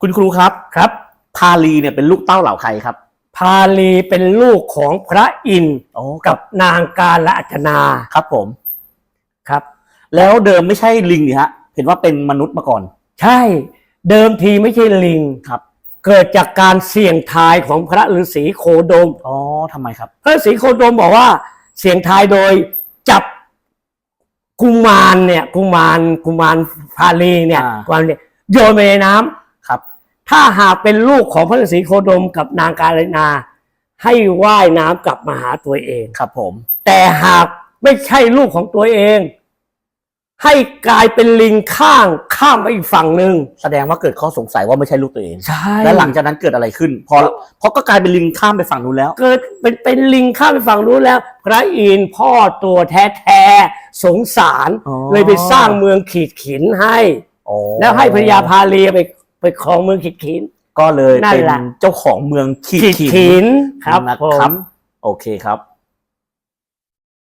คุณครูครับครับพาลีเนี่ยเป็นลูกเต้าเหล่าใครครับ พาลีเป็นลูกของพระอินทร์โอ้กับนางกาละอัจนาครับผมครับ แล้วเดิมไม่ใช่ลิงนี่ฮะ เห็นว่าเป็นมนุษย์มาก่อน ใช่เดิมทีไม่ใช่ลิงครับ เกิดจากการเสี่ยงทายของพระฤาษีโคดม อ๋อทำไมครับ พระฤาษีโคดมบอกว่า เสี่ยงทายโดยจับกุมารเนี่ยกุมารกุมารพาลีเนี่ยอ่า กุมารเนี่ยโยนไปในน้ำครับ ถ้าหากเป็นลูกของพระฤาษีโคดมกับนางกาลนา ให้ว่ายน้ำกลับมาหาตัวเอง ครับผม แต่หากไม่ใช่ลูกของตัวเอง ให้กลายเป็นลิงข้างข้ามไปอีกฝั่งหนึ่งแสดงว่าเกิดข้อสงสัยว่าไม่ใช่ลูกตัวเอง ใช่ แล้วหลังจากนั้นเกิดอะไรขึ้น พอเพราะก็กลายเป็นลิงข้ามไปฝั่งนู้นแล้ว เกิดเป็นเป็นลิงข้ามไปฝั่งนู้นแล้ว พระอินทร์พ่อตัวแท้แท้ๆสงสาร อ๋อ เลยไปสร้างเมืองขีดขินให้โอ้แล้วให้พญาพาลีไป ไปครองเมืองขีดขิน ก็เลยนั่นเป็นแหละ เจ้าของเมืองขีดขีดขินขินครับนะผครับ ม โอเคครับ